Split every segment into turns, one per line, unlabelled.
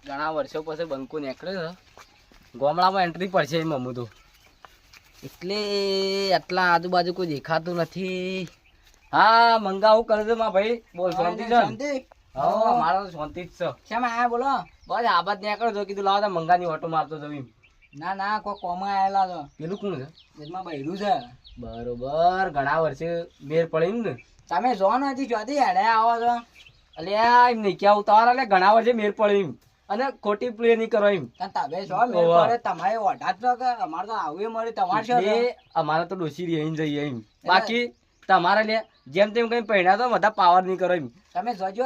ઘણા વર્ષો પછી બંકુ નીકળ્યો ગામડામાં એન્ટ્રી પડશે એમ અમું તો. એટલે આટલા આજુબાજુ કોઈ દેખાતું નથી. હા મંગાવું કરે છે માં ભાઈ? બોલ શાંતિ છે હા મારો તો શાંતિ જ છે.
શેમ? આયા બોલો.
બસ આ બાદ નીકળો છો કીધું લાવો તા મંગાની ઓટો મારતો જવી
ના ના કોઈ કોમા આયેલા તો.
પેલું કોણ છે?
એમાં બૈરું છે.
બરોબર ઘણા વર્ષે મેર પડી ને.
તમે જો નથી જોતી હેડે આવો છો.
અલ્યા એમ નહીં ક્યાં ઉતાવળ એટલે ઘણા વર્ષે મેર પડી એમ. અને ખોટી પ્લે નહીં કરો એમ.
તમે છો
મેર
પડે તમારે ઓઢા ન કે અમારે તો આવું મળે તમારે છો
અમારે તો ડોસી રહીને જઈએ એમ. બાકી તમારે લે જેમ તેમ કઈ પહેણા તો બધા પાવર નહીં કરો એમ.
તમે જોજો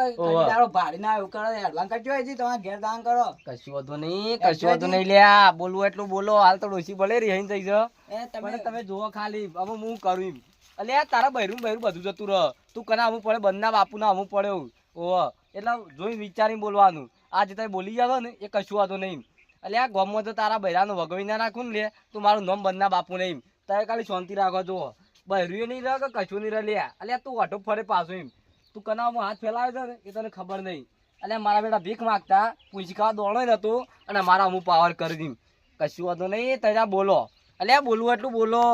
તારો ભાડી ના એવું કરો એડવાન્સ કરજો હજી તમારે ઘેર દાન કરો.
કશું વધુ નહીં કશું વધુ નહીં લે બોલવું એટલું બોલો હાલ તો ડોસી ભલે રહીને થઈ જો.
એ તમે
તમે જુઓ ખાલી હવે હું કરું એમ. અલ્યા તારા બહેરું બહેરું બધું જતું રહ. તું કના અમુક પડે બંધના બાપુ ના અમુક પડે ઓહ, એટલે જોઈ વિચારીને બોલવાનું. આ જે તમે બોલી જાવ ને, એ કશું વાંધો નહીં. એટલે આ ગામમાં તો તારા બૈરાનો વગવી ના રાખું ને લે, તું મારું નામ બંધના બાપુ નહીં. તારે ખાલી શાંતિ રાખો, જુઓ. બૈરું નહીં રહે કે કશું નહીં રહે? લે, અલ્યા, તું વાટો ફરે પાછું એમ. તું કનામાં હાથ ફેલાવે છે ને, એ તને ખબર નહીં. એટલે મારા બેટા ભીખ માગતા પૂંચકા દોડો નતું અને મારા હું પાવર કરી દીધું કશું વાંધો નહીં તજા બોલો. અલ્યા બોલવું એટલું બોલો.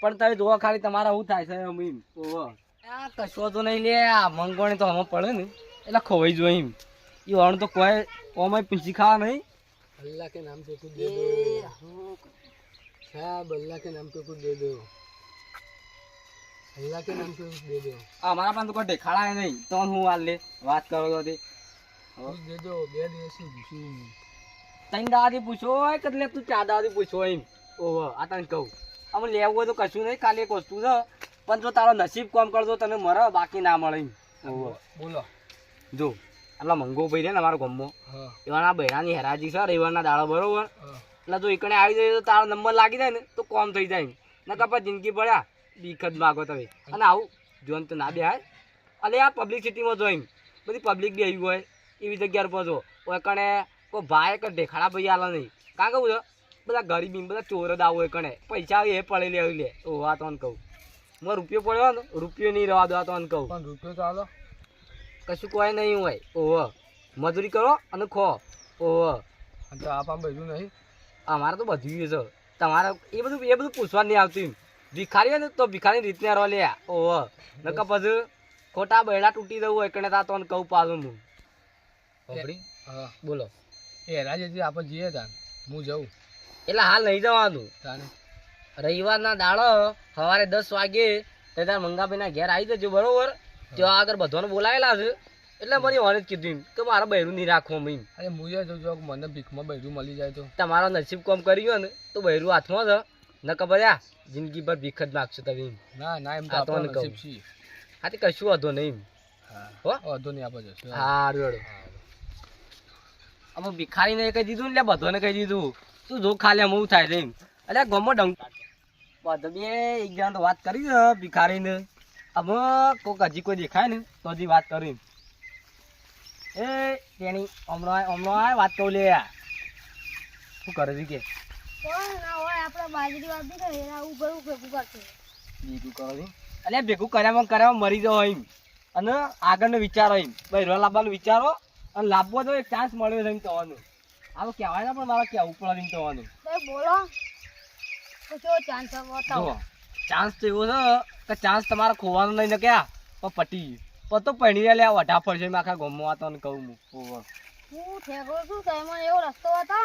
પણ તમે જોવા ખાલી તમારા શું થાય છે એમ ઓહો. આ કશું વાંધો નહીં, લે, આ મંગવાણી તો હમણાં પડે ને. એટલે ખોવાઈ જો એમ. એ વાળું તો કોઈ ઓમાં પૂછી ખાવા નહીં.
અલ્લાહ કે નામ પે કુછ દે દો. સાહેબ અલ્લાહ કે નામ પે કુછ દે દો. અલ્લાહ કે નામ પે દે
દો. અમારા પાસે તો કોઈ દેખાડા નહીં. તો હું હાલ લે વાત કરો તો તે.
દે દો બે દિવસથી પૂછ્યું
ત્રણ દાદી પૂછો એટલે તું ચા દાદી પૂછો એમ. ઓહો આ તને કહું. અમે લેવું હોય તો કશું નહીં ખાલી એક વસ્તુ છે. પણ જો તારો નસીબ કોમ કરજો તને મરો બાકી ના મળે
બોલો.
જો આટલા મંગો ભાઈ રે ને અમારો ગમો એવાના બૈરાની હેરાજી છે રવિવારના દાડો બરોબર? એટલે જો એકણે આવી જાય તો તારો નંબર લાગી જાય ને તો કોમ થઈ જાય નકર પછી જિંદગી પડ્યા જ માગો તમે. અને આવું જોન તો ના બેહાય. અને આ પબ્લિક સિટીમાં એમ બધી પબ્લિક બી આવી હોય એવી જગ્યા પર જો કણે કોઈ ભાઈ કે ઢેખાડા ભાઈ આલા નહીં. કાં કહું છે બધા ગરીબી બધા ચોર જ આવો કણે. પૈસા એ પડેલી આવી લે. ઓ આ તો કહું. મારે રૂપિયો પડ્યો ને રૂપિયો નહીં રવા દો આ તો કહું.
રૂપિયો તો આલો.
કશું કોઈ નહીં હોય. ઓહો. મજૂરી કરો અને ખો. ઓહો.
તો આ આપા બધું નહીં?
અમારે તો બધું છે. તમારે એ બધું એ બધું પૂછવા નહીં આવતું ભિખારી હોય ને તો ભિખારી રીતને રહો લે. ઓહો. નકર પછી ખોટા બૈડા તૂટી દઉં હોય કણે તા કહું પાછું હું.
હા
બોલો.
એ રાજેજી આપણે જઈએ તાન. હું જઉં.
એટલે હાલ નહીં જવાનું.
તાને?
રવિવારના દાડો સવારે દસ વાગે તે તાર મંગાભાઈના ઘેર આવી જજો બરોબર? ત્યાં આગળ બધાને બોલાવેલા છે એટલે મને ઓને જ કીધું એમ કે મારા બૈરું નહીં રાખવું એમ.
અરે હું એ જોઉં છું મને ભીખમાં બધું મળી જાય તો.
તમારા નસીબ કોમ કર્યું ને તો બૈરું હાથમાં છે નકર બધા જિંદગી ભર ભીખ જ માગશો તમે
ના ના એમ તો
આ.
નસીબ છે.
હા તે કશું વાંધો નહીં
હા
હો?
વાંધો નહીં આપણે જશું.
હા રેડો અમે ભિખારીને કહી દીધું ને એટલે બધાને કહી દીધું. તું જો ખાલી આમ થાય એમ. એટલે ગમો ડંગ બધા બે એક જણા તો વાત કરી છે ભિખારીને. અમે કોક હજી કોઈ દેખાય ને તો હજી વાત કરી એ તેની હમણાં આય- હમણાં આય વાત કહું લે શું કરે છે કે?
ભેગું
કરો છે ભેગું કર્યામાં કર્યામાં મરી જાવ એમ. અને આગળનો વિચારો એમ. ભાઈ રો લાવવાનો વિચારો અને લાવવો તો એક ચાન્સ મળ્યો છે એમ કહેવાનું. આવું કહેવાય ને પણ મારે કહેવું પડે એમ કહેવાનું.
તો બોલો ચાન્સ બતાવો
ચાન્સ તો એવો છે કે ચાન્સ તમારે ખોવાનો નહીં ને ક્યાં? પણ પટી ગયું. પણ તો પૈણી લે વઢા પડશે મેં આખા ગમવા તો ને કહું હું. ઓહો.
હું. ઠેકો છું તો એમાં એવો રસ્તો હતો.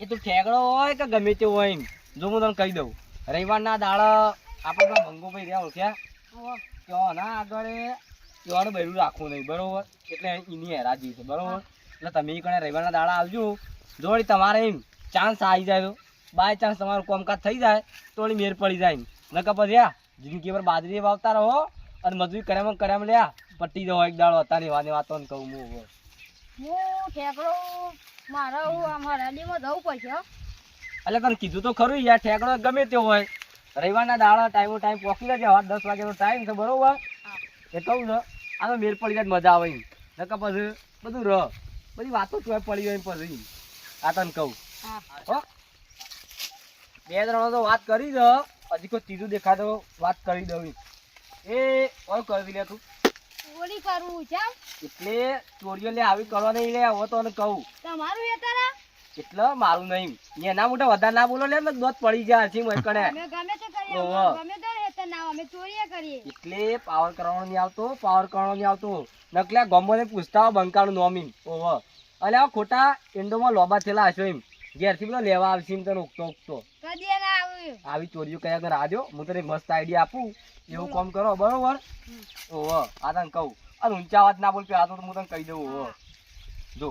એ તું ઠેકડો હોય કે ગમે તે હોય એમ? જો હું તને કહી દઉં. રવિવારના દાડા આપણે મંગો ભાઈ રહ્યા ઓળખ્યા? ક્યાં ના આગળ જોવાનું બૈરું રાખવું નહીં બરોબર? એટલે એની હેરાજી છે બરોબર? એટલે તમે એ કણે રવિવારના દાડા આવજો. જો તમારે એમ ચાન્સ આવી જાય તો. બાય ચાન્સ તમારું કામકાજ થઈ જાય તો મેર પડી જાય એમ. નકર પછી આ જિંદગી પર બાજરી વાવતા રહો અને મજૂરી કર્યામાં કર્યામાં લ્યા. પટ્ટી દો એક દાડો હતા ની વાની વાતો કહું હું હવે.
હું ઠેકડો મારા હું રેલીમાં જવું પડશે હો.
એટલે તને કીધું તો ખરું યાર ઠેકડો ગમે તે હોય. રવિવારના દાડા ટાઈમો ટાઈમ પહોંચી લેજે હવે દસ વાગ્યાનો ટાઈમ છે બરોબર? એ કહું છું આ તો મેર પડી જાય મજા આવે નકર પછી બધું રહ. બધી વાતો ચોય પડી હોય પછી આ તને કહું.
હો.
બે ત્રણ તો વાત કરી દો હજી કોઈ ત્રીજું દેખાતો વાત કરી દઉં. એ ઓય કરી લે તું.
ચોરી કરવું છે
એટલે ચોરીઓ લે આવી કરવા નહીં લે હવે તો કહું.
તમારું એ તારા?
એટલે મારું નહીં. એના મોટા વધારે ના બોલો લે ને દોત પડી જાય હસી મોય કણે.
ગમે તે કરીએ. ગમે તે રહેતા ના અમે ચોરીએ કરીએ.
એટલે પાવર કરવાનો નહીં આવતો પાવર કરવાનો નહીં આવતો. નકલા ગોમોને પૂછતા બંકાનું નોમી ઓહો. અલે આ ખોટા એન્ડોમાં લોબા થયેલા હશો એમ. ઘેરથી પેલો લેવા આવશે એમ તને ઉગતો ઉગતો.
ના
આવી ચોરીઓ કયા કર આજો હું તને મસ્ત આઈડિયા આપું. એવું કામ કરો બરોબર? ઓહો આ તને કહું. અને ઊંચા વાત ના બોલ આ તો હું તને કહી દઉં ઓહો. જો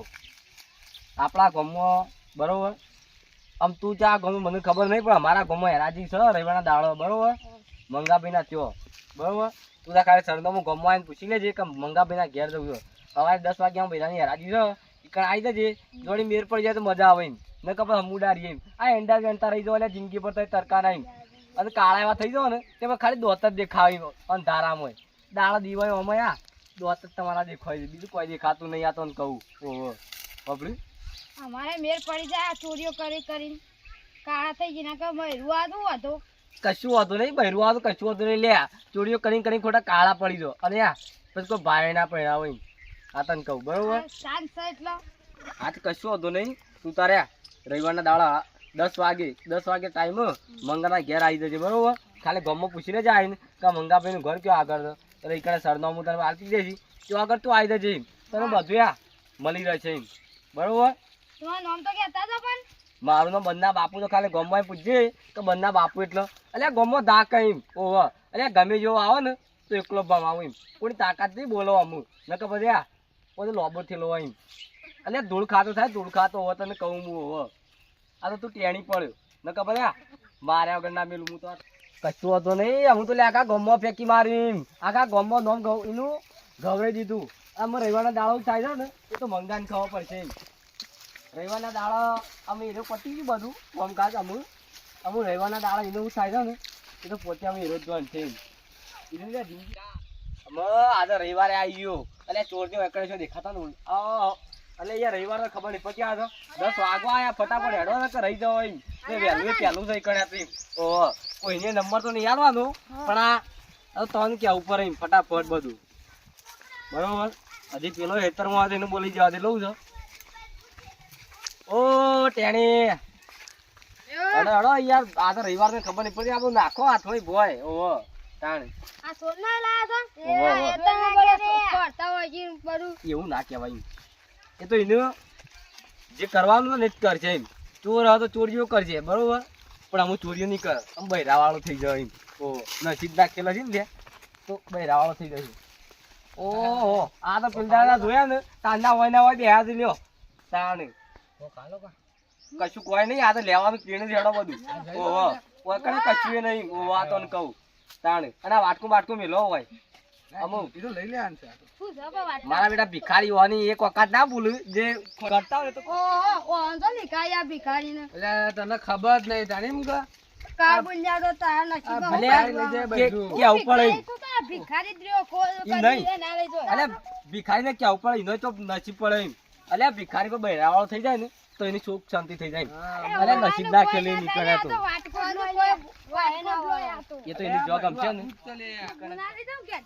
આપણા ગામમાં બરોબર? આમ તું ચા ગામ મને ખબર નહીં પણ અમારા ગામમાં હેરાજી છે રવિવારના દાડો બરોબર? મંગાભાઈના ત્યો બરોબર? તું તાર કાલે સરનામું ગામમાં આવીને પૂછી લેજે કે મંગાભાઈના ઘેર જવું છે. સવારે દસ વાગ્યા ભૈરાની હેરાજી છે ઈકણ આવી જજે. જોડી મેર પડી જાય તો મજા આવે એમ. ન ખબર હમુડારી એમ. આ એંડા ગણતા રહી જાવ એટલે જિંદગી પર તો તરકા નહીં અને કાળા એવા થઈ જાવ ને તેમાં ખાલી દોત જ દેખાવી અંધારામાં દાડા દીવાય અમે આ દોત જ તમારા દેખાય છે. બીજું કોઈ દેખાતું નહીં આ તો ને કહું. ઓહો. બબડી
અમારે મેર પડી જાય ચોરીઓ કરી કરીને. કાળા થઈ ગયા કે મયરું આદું હતું.
કશું હતું નહીં બહેરું આ તો કશું હતું નહીં. લે ચોરીઓ કરીને કરીને ખોટા કાળા પડી દો અને આ પછી કોઈ ભાઈ ના હોય આ તને કહું બરોબર?
છે એટલે.
તો કશું હતું નહીં. તું તારે રવિવારના દાડા દસ વાગે દસ વાગે ટાઈમ મંગાના ઘેર આવી જજે બરોબર? ખાલી ગમમાં પૂછીને જ આવીને કે મંગાભાઈનું ઘર કયો આગળ એટલે એ સરનામું તને આપી દેছি તો આગળ તું આવી જજે એમ. તને બધું આ મળી રહે છે એમ. બરોબર?
તો
મારું નામ બંના બાપુ તો ખાલી ગમમાં પૂછજે કે બંના બાપુ એટલે. એટલે ગમો દા કઈ ઓહ. એટલે ગમે જેવો આવે ને તો એકલો ભમ આવું એમ. કોઈ તાકાત નહીં બોલો અમુક. નકર પછી આ પછી લોબરથી થયેલો હોય એમ એટલે ધૂળ ખાતો થાય ધૂળ ખાતો હોય તને કહું હું ઓહો. આ તો તું ટેણી પડ્યો. ન ખબર મારે વગર ના મેલું હું તો. કશું હતો નહીં. હું તો લે આખા ગમમાં ફેંકી મારી આખા ગમમાં નોમ એનું ગવરાઈ દીધું. આમ રવિવારના દાળો થાય છે ને, એ તો મંગાને ખાવા પડશે રવિવારના દાળા અમે એને પતી ગયું બધું. કામકાજ અમુક અમુક રવિવારના દાળા એને એવું થાય છે ને, એ તો પોતે અમે હીરો જ છે અમે આજે રવિવારે આવી ગયો. અને ચોર ને એકડે દેખાતા ને એટલે યાર રવિવાર ખબર નહીં પછી આ દસ વાગવા આયા ફટાફટ હેડો ને કે રહી જાવ એમ. તે વહેલું પહેલું થઈ કરે આપી ઓહો કોઈને નંબર તો નહીં આવવાનો પણ આ તન કે ક્યાં ઉપર એમ ફટાફટ બધું. બરોબર? હજી પેલો હેતરમાં આવે એનું બોલી જવા દે લઉં છો. ઓ ટેણી. અડો અડો યાર આ તો રવિવાર ને ખબર નહીં પડી આ બધું નાખો હાથ હોય ભોય. ઓહો તાણ
આ સોન લાયા
એવું ના કહેવાય એ તો એને જે કરવાનું ને જ કરશે એમ. ચોર હતો ચોરીઓ કરશે બરોબર? પણ આમ ચોરીઓ નહીં કર. આમ બહેરાવાળો થઈ જાય એમ. ઓ, નસીબ નાખેલો છે ને તે બહેરાવાળો થઈ જશે ઓહો, આ તો પેલા જોયા ને તાંડા હોય ના હોય બે જ લ્યો. તાણ. કશું કોઈ નહીં, આ તો લેવાનું પીણે જેડો બધું. ઓહો, કોઈ કશું નહીં. હું વાતો કહું. તાણ. અને વાટકું બાટકું મેલો હોય. અમુક. મારા બેટા ભિખારી હોવાની એક વખત ના ભૂલું. જે કરતા હોય તો
ઓહો ભિખારીને.
તને ખબર જ નહીં તારી એમ કે
કાબુલ જા તો તાર નસીબ
ભલે કે ઉપર
ભિખારી તાર ભિખારી. ના લઈ જાય.
અલે ભિખારી ને ક્યાં પડે? એનો તો નસીબ પડે એમ. અલે ભિખારી પર બહેરાવાળો થઈ જાય ને. તો એની સુખ શાંતિ થઈ જાય
અરે
નસીબ ના ખેલી
ના
નીકળે તો. એ તો એની જોગ છે ને.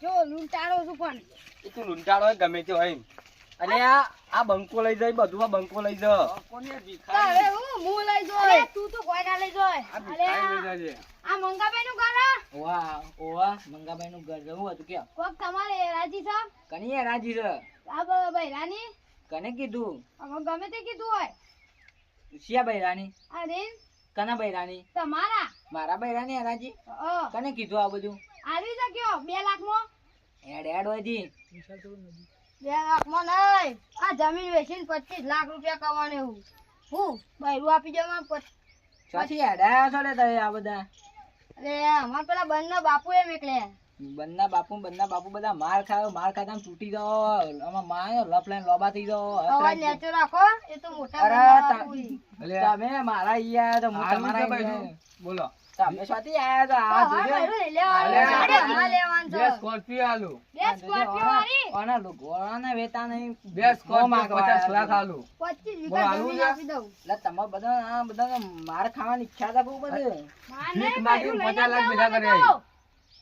જો લૂંટાળો છું પણ
એ તું લૂંટાળો હોય ગમે તે હોય અને આ આ બંકો લઈ જાય બધું આ બંકો લઈ
તો હવે હું હું લઈ જોય તું તો કોઈ ના લઈ જોય અલે આ- આ મંગાભાઈ નું ઘર
વાહ ઓવા મંગાભાઈ નું ઘર જવું હતું કે
કોક તમારે રાજી છે?
કની રાજી છે.
આ ભાઈ રાની?
કને કીધું?
હવે ગમે તે કીધું હોય.
શિયા બૈરાની
રીન
કના બૈરાની
તમારા?
મારા બૈરાની હરાજી કને કીધું આ બધું?
આવી કયો બે લાખમાં
એડ એડ હોય જી
બે લાખમાં નહીં. આ જમીન વેચીને પચીસ લાખ રૂપિયા કમાણે હું હું બૈરું આપી દઉં પછી
પછી હેડાયા છો લે તમે આ બધા.
અરે અમાર પેલા બંને બાપુ એમ એકલે
બંના બાપુ બંના બાપુ બધા માર ખાયો માર ખાતા તૂટી જાઓ આમાં માર લફલાઈન લોબા થઈ જાઓ
અવાજ નેચો રાખો એ તો મોટા
અરે. તમે મારા ઈ તો હું તમારા
બોલો.
તમે ચોથી આયા તો
તો
આ જોજો.
બૈરું લઈ લેવાનું
અલે,
ગાડી હમણાં લેવાનું છે.
સ્કોર્પિયો આલુ.
બે સ્કોર્પિયો વાળી.
કોના લો- વેતા નહીં.
બે
બહુ માગવા આયા
આલુ.
પચીસ
બોલો,
વીઘા
આલુ
આપી દઉં.
એટલે તમે બધા આ બધા માર ખાવાની ઈચ્છા બહુ બધી.
બૈરું લઈને
પચાસ લાખ ભેગા કરી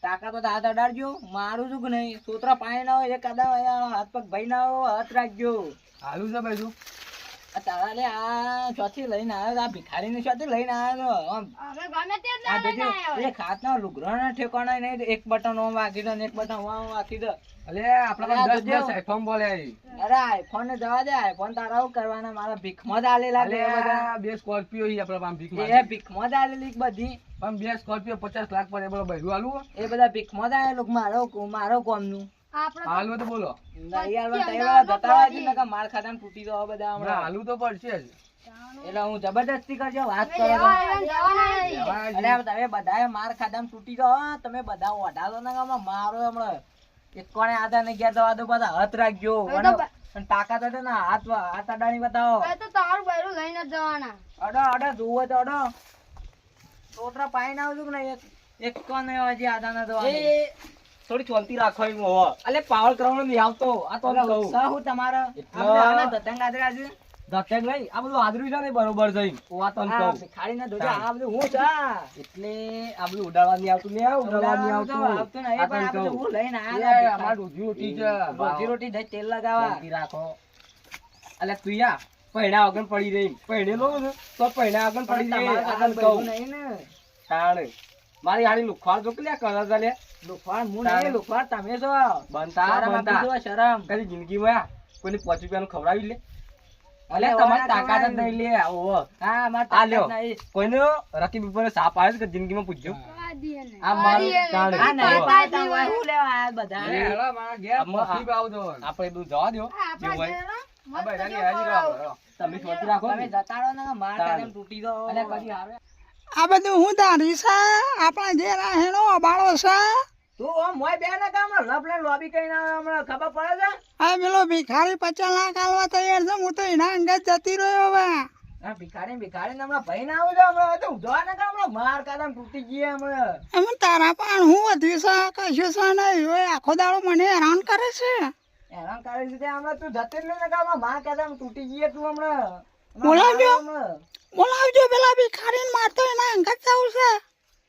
તો.
તાકાત હોય તો હાથ અડાડજો. મારું શું કે નહીં. સોતરા પાણી ના હોય એક કાદા હાથ પગ ભાઈ ના હોય હાથ રાખજો.
હાલું છે ભાઈ
શું? તારા લે આ ચોથી લઈને આવ્યો આ ભિખારી ને ચોથી લઈને આવ્યો આમ
ખાત ગમે તે જ ના
એ ખાતના લુગડાના ઠેકાણા નહીં એક બટન ઓમ વાગી દો ને એક બટન ઓમ વાગી દે.
અલે આપણા બોલે આવી.
અરે આઈફોન ને જવા દે આઈફોન તારા કરવાના? મારા ભીખમાં જ આલેલા બે બધા
બે સ્કોર્પિયો ઈ આપણા પામ ભીખ
એ. ભીખમાં જ આલેલી બધી.
પણ બે સ્કોર્પિયો પચાસ લાખ પર એ બોલો બૈરું આલું
એ બધા ભીખમાં જ આલેલું મારો મારો કોમનું.
આપણે તો
હાલું તો બોલો.
નહીં હાલવા જતા માર ખાતા તૂટી જવા બધા હમણાં.
હાલું તો પડશે જ.
એટલે હું જબરદસ્તી કરજો વાત કરો અરે તમે બધાએ માર ખાધા તૂટી જાઓ તમે બધા ઓઢાલો ના મારો હમણાં એક કોણે આધા ને ગયા દવા દો બધા હાથ રાખજો અને તાકાત હોય તો ના હાથ હાથ અડાણી બતાવો.
તો તારું બૈરું લઈને જવાના.
અડો અડો જોવો તો અડો. ટોટરા પાઈ ના આવજો કે નહીં? એક એક કોને હજી આધા ના દવા
થોડી ચોલતી રાખો એમ હોવે. અલે પાવર કરવાનો નહીં આવતો. આ તો કહું.
હું તમારા? ધતંગ આદરા છે?
ધકેલ નહીં આ બધું હાજરી છે ને બરોબર જઈ વાત હું ખાલી
ના
કહું.
આ બધું હું છા.
એટલે આ બધું ઉડાડવા આવતું ને ઉડાડવા નહીં આવતું.
આવતું નહીં, પણ આ બધું હું લઈને આ
અમાર રોજી રોટી છે.
રોજી રોટી દઈ તેલ લગાવવા.
શાંતિ રાખો. અલે તુયા પૈણા આગળ પડી રહી પૈણે લો તો પૈણા
આગળ
પડી રહી.
તમારા
આ કહું.
નહીં ને.
તાણ. મારી હાડી લુખવાડ જો કે કરા છે
લુખવાડ હું. નહીં, લુખવાડ તમે છો.
બનતા બનતા.
શરમ.
કદી જિંદગીમાં કોઈને પાંચ રૂપિયાનું ખવડાવી લે? અલે તમારી તાકાત જ નહીં લે ઓ
હા માર
આ
તાકાત નહીં.
કોઈનો રકીબ ઉપર સાપ આવે છે કે જિંદગીમાં પૂછજો.
આ
માર
આ
તાણ.
નહીં. હોય, હું લેવા આયા બધા?
અરે હેલો, મારા ઘેર
આમાં
પાવ દો
આપણે બધું જવા દો
આપણા
હોય. તમે સોચી રાખો
તમે જતાડો ને માર તારે તૂટી જાઓ.
અલે કદી આવે.
આ બધું હું તારી છે? આપણા ઘેર આ હેણો અબાળો છે?
તું મોય બે ના કામ લઈને લોબી કઈને આવે હમણાં ખબર પડે છે?
હા પેલો ભિખારી પચાસ લાખ આલવા તૈયાર છે હું તો એના અંગત જતી રહ્યો હવે.
આ ભિખારી ભિખારી ને હમણાં ભાઈ ના આવું છે હમણાં તો ઉધવા ના કામ માર કાઢા તૂટી ગયે હમણાં.
એમ તારા પણ હું વધ્યું છે કશું છે નહીં. હવે આખો દાડો મને હેરાન કરે છે.
હેરાન કરે છે હમણાં તું જતી જ નહીં ને કામ માર તૂટી ગયે તું હમણાં.
બોલાવજો. બોલાવજો પેલા ભિખારીને મારતો એના અંગત જવું છે.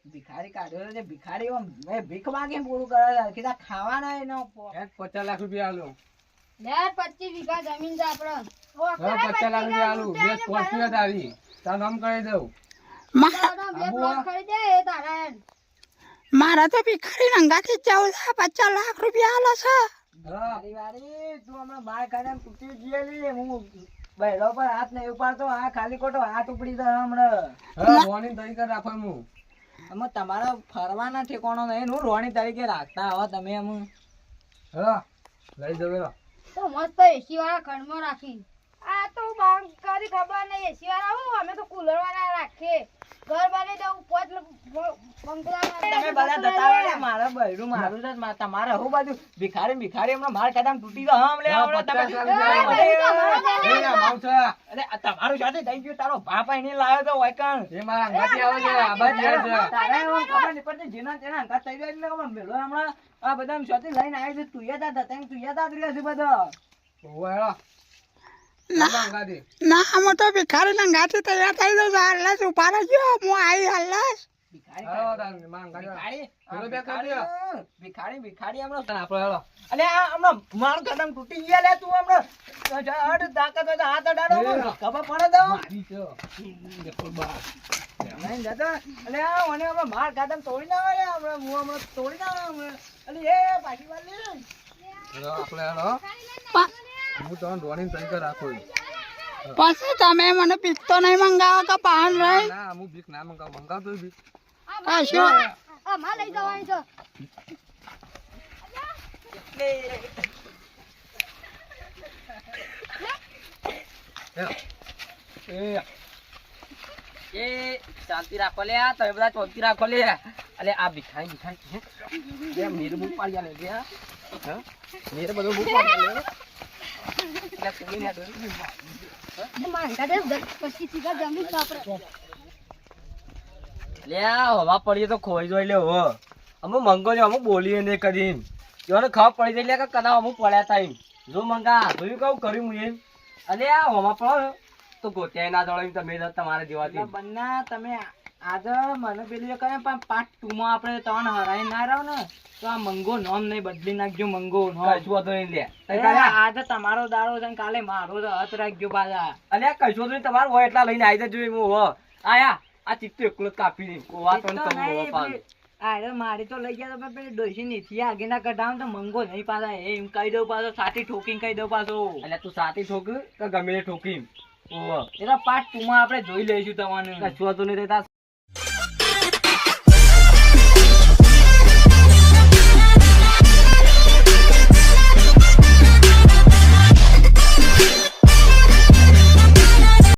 ભિખારી કાઢ્યો છે ભિખારી ભીખ માંગે પૂરું કરે છે. કીધા ખાવાના એનો
પચાસ લાખ રૂપિયા આલો.
પચીસ વીઘા જમીન છે
પચાસ લાખ રૂપિયા બે સ્કોર્પિયો તારું નામ કરી દઉં.
મારા તો ભિખારી અંગાથી જ જવું છે પચાસ લાખ રૂપિયા આલે છે.
તું હમણાં બાર કાઢે તૂટી ગયેલી. હું બૈરો પર હાથ નહીં ઉપાડતો આ ખાલી ખોટો હાથ ઉપડી જાય હમણાં.
મોર્નિંગ તરીકે રાખો હું.
અમે તમારા ફરવાના ઠેકાણો નહીં હું રોણી તરીકે રાખતા આવા તમે એમ.
હા, લઈ જવે
તો મસ્ત એસી વાળા ખંડમાં રાખી. આ તો બાંગ કરી ખબર નહીં એસી વાળા હું અમે તો કુલર વાળા રાખીએ. ઘર બને તો પોચ
તમે બધા જતા મારા બૈરું મારું છે તમારે હું બધું ભિખારી હમણાં માર તૂટી હમણાં તમે. અરે તમારું સાથે થઈ ગયું તારો બાપ અહીં લાવ્યો તો વાયકણ
એ મારા અંગાથી આવે છે આ બાજુ છે.
તારે એમ ખબર નહીં પડતી જેના તેના અંગાત થઈ જાય એટલે મેલો હમણાં આ બધા સાથે લઈને આવી છે. તું યાદ હતા તેમ તું યાદ રહ્યા છે બધા.
ઓહો, અંગાથી.
ના તો ભિખારી અંગાથી તૈયાર થઈ ગયો હાલ ઊભા રહેજો હું આવી હાલ
મારા
તું તો તો કદમ તોડી ના હમણાં તોડી ના પાછી વાર.
હું તમને ધોની તરીકે રાખું.
પછી તમે મને પીક તો નહીં મંગાવો કે પાન રહી
ના હું ભીખ ના મંગાવ. મંગાવતો ભીખ
કશું
અમારે લઈ જવાની છે.
એ એ શાંતિ રાખો લે આ તમે બધા શાંતિ રાખો લે. અલે આ ભિખારી ભિખારી હે? બે મેર બૂટ પાડી આલે બે હા? હા? મેર બધો બૂટ પાડી આલે એટલે કોઈ નહીં માં
માંગા દે પછી વીઘા જમીન આપણે
લે હવા પડીએ તો ખોઈ જોઈ લે હો. અમે મંગો છો અમે બોલીએ ને કદી જોને ખબર પડી જાય એટલે કે કના અમુક પડ્યા થાય. જો મંગા જોયું કહું કર્યું હું એમ. અલે આ હોમાં પણ તો ગોત્યા ના દોડે તમે તમારે જેવાથી
બંને તમે આજે મને પેલું કરે પણ પાર્ટ ટુ માં આપણે ત્રણ હરાઈ ના રહો ને તો આ મંગો નોમ નહીં બદલી નાખજો મંગો
કશું વાંધો નહીં લે.
આજે તમારો દાડો છે કાલે મારો તો હાથ રાખજો પાછા.
અલ્યા કશું તો તમારે હોય એટલા લઈને આવી જજો એમ હો. આયા. આ ચિત્તો એકલો કાપી દે. ઓવા તો
એ તો
તમે
નહીં,
હો પાછું.
પેલી- અરે મારી તો લઈ ગયા તો પેલી ડોશી નીચે આગે ના કઢાવ તો મંગો નહીં પાછા એમ કહી દઉં પાછો સાથી ઠોકીને કહી દઉં પાછો.
એટલે તું સાથી ઠોક તો ગમે તે ઠોકી ઓવા
એટલે પાર્ટ ટુ માં આપણે જોઈ લઈશું તમને.
કશું વાંધો નહીં